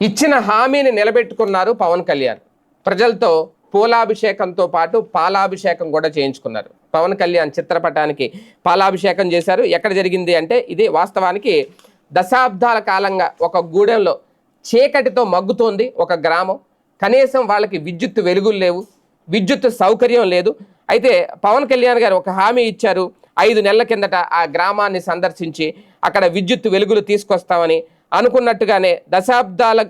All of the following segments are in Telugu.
ఇచ్చిన హామీని నిలబెట్టుకున్నారు పవన్ కళ్యాణ్. ప్రజలతో పూలాభిషేకంతో పాటు పాలాభిషేకం కూడా చేయించుకున్నారు. పవన్ కళ్యాణ్ చిత్రపటానికి పాలాభిషేకం చేశారు. ఎక్కడ జరిగింది అంటే ఇది వాస్తవానికి దశాబ్దాల కాలంగా ఒక గూడెంలో చీకటితో మగ్గుతోంది ఒక గ్రామం. కనీసం వాళ్ళకి విద్యుత్ వెలుగులు లేవు విద్యుత్ సౌకర్యం లేదు. అయితే పవన్ కళ్యాణ్ గారు ఒక హామీ ఇచ్చారు. ఐదు నెలల కిందట ఆ గ్రామాన్ని సందర్శించి అక్కడ విద్యుత్ వెలుగులు తీసుకొస్తామని అనుకున్నట్టుగానే దశాబ్దాల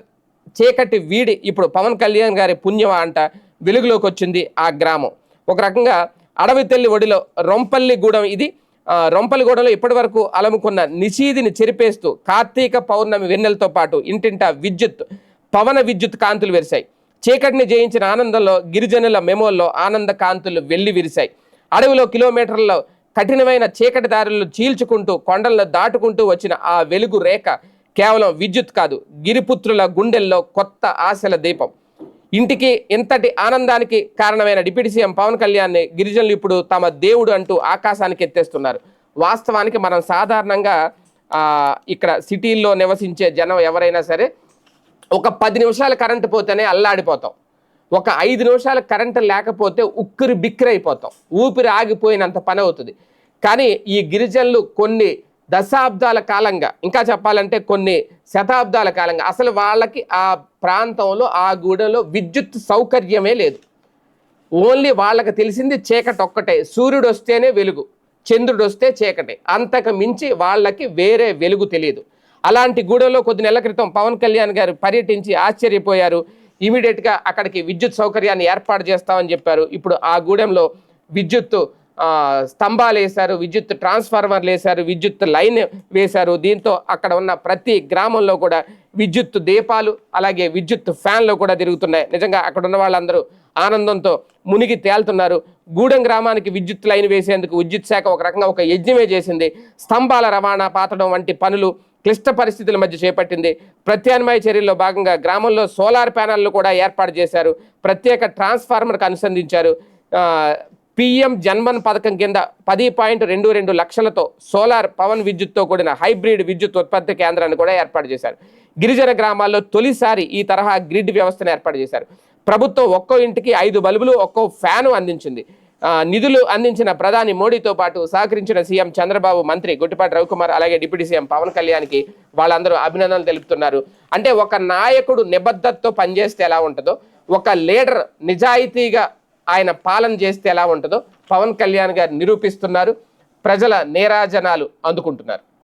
చీకటి వీడి ఇప్పుడు పవన్ కళ్యాణ్ గారి పుణ్యం అంట వెలుగులోకి వచ్చింది ఆ గ్రామం. ఒక రకంగా అడవి తెల్లి ఒడిలో రొంపల్లిగూడెం ఇది. ఆ, రొంపల్లిగూడెంలో ఇప్పటి వరకు అలముకున్న నిషీదిని చెరిపేస్తూ కార్తీక పౌర్ణమి వెన్నెలతో పాటు ఇంటింటా విద్యుత్ పవన విద్యుత్ కాంతులు వెరిశాయి. చీకటిని జయించిన ఆనందంలో గిరిజనుల మెమోల్లో ఆనంద కాంతులు వెళ్ళి విరిశాయి. అడవిలో కిలోమీటర్లలో కఠినమైన చీకటి దారులు చీల్చుకుంటూ కొండలను దాటుకుంటూ వచ్చిన ఆ వెలుగు రేఖ కేవలం విద్యుత్ కాదు గిరిపుత్రుల గుండెల్లో కొత్త ఆశల దీపం. ఇంటికి ఇంతటి ఆనందానికి కారణమైన డిప్యూటీ సీఎం పవన్ కళ్యాణ్ని గిరిజనులు ఇప్పుడు తమ దేవుడు అంటూ ఆకాశానికి ఎత్తేస్తున్నారు. వాస్తవానికి మనం సాధారణంగా ఇక్కడ సిటీల్లో నివసించే జనం ఎవరైనా సరే ఒక పది నిమిషాలు కరెంటు పోతేనే అల్లాడిపోతాం. ఒక ఐదు నిమిషాలు కరెంటు లేకపోతే ఉక్కిరి బిక్కిరి అయిపోతాం ఊపిరి ఆగిపోయినంత పని అవుతుంది. కానీ ఈ గిరిజనులు కొన్ని దశాబ్దాల కాలంగా. ఇంకా చెప్పాలంటే కొన్ని శతాబ్దాల కాలంగా. అసలు వాళ్ళకి ఆ ప్రాంతంలో ఆ గూడెలో విద్యుత్ సౌకర్యమే లేదు. ఓన్లీ వాళ్ళకి తెలిసింది చీకటి ఒక్కటే. సూర్యుడు వస్తేనే వెలుగు చంద్రుడు వస్తే చీకటి. అంతకు మించి వాళ్ళకి వేరే వెలుగు తెలియదు. అలాంటి గూడెంలో కొద్ది నెలల క్రితం పవన్ కళ్యాణ్ గారు పర్యటించి ఆశ్చర్యపోయారు. ఇమీడియట్గా అక్కడికి విద్యుత్ సౌకర్యాన్ని ఏర్పాటు చేస్తామని చెప్పారు. ఇప్పుడు ఆ గూడెంలో విద్యుత్ స్తంభాలు వేశారు విద్యుత్ ట్రాన్స్ఫార్మర్లు వేశారు విద్యుత్ లైన్ వేశారు. దీంతో అక్కడ ఉన్న ప్రతి గ్రామంలో కూడా విద్యుత్ దీపాలు అలాగే విద్యుత్ ఫ్యాన్లు కూడా తిరుగుతున్నాయి. నిజంగా అక్కడ ఉన్న వాళ్ళందరూ ఆనందంతో మునిగి తేలుతున్నారు. గూడెం గ్రామానికి విద్యుత్ లైన్ వేసేందుకు విద్యుత్ శాఖ ఒక రకంగా ఒక యజ్ఞమే చేసింది. స్తంభాల రవాణా పాతడం వంటి పనులు క్లిష్ట పరిస్థితుల మధ్య చేపట్టింది. ప్రత్యామ్నాయ చర్యల్లో భాగంగా గ్రామంలో సోలార్ ప్యానెళ్ళు కూడా ఏర్పాటు చేశారు. ప్రత్యేక ట్రాన్స్ఫార్మర్కు అనుసంధించారు. పిఎం జన్మన్ పథకం కింద పది పాయింట్ రెండు రెండు లక్షలతో సోలార్ పవన్ విద్యుత్తో కూడిన హైబ్రిడ్ విద్యుత్ ఉత్పత్తి కేంద్రాన్ని కూడా ఏర్పాటు చేశారు. గిరిజన గ్రామాల్లో తొలిసారి ఈ తరహా గ్రిడ్ వ్యవస్థను ఏర్పాటు చేశారు. ప్రభుత్వం ఒక్కో ఇంటికి ఐదు బల్బులు ఒక్కో ఫ్యాను అందించింది. నిధులు అందించిన ప్రధాని మోడీతో పాటు సహకరించిన సీఎం చంద్రబాబు మంత్రి గుట్టిపాటి రవికుమార్ అలాగే డిప్యూటీ సీఎం పవన్ కళ్యాణ్కి వాళ్ళందరూ అభినందనలు తెలుపుతున్నారు. అంటే ఒక నాయకుడు నిబద్ధతతో పనిచేస్తే ఎలా ఉంటుందో ఒక లీడర్ నిజాయితీగా ఆయన పాలన చేస్తే ఎలా ఉంటుందో పవన్ కళ్యాణ్ గారు నిరూపిస్తున్నారు. ప్రజల నేరాజనాలు అందుకుంటున్నారు.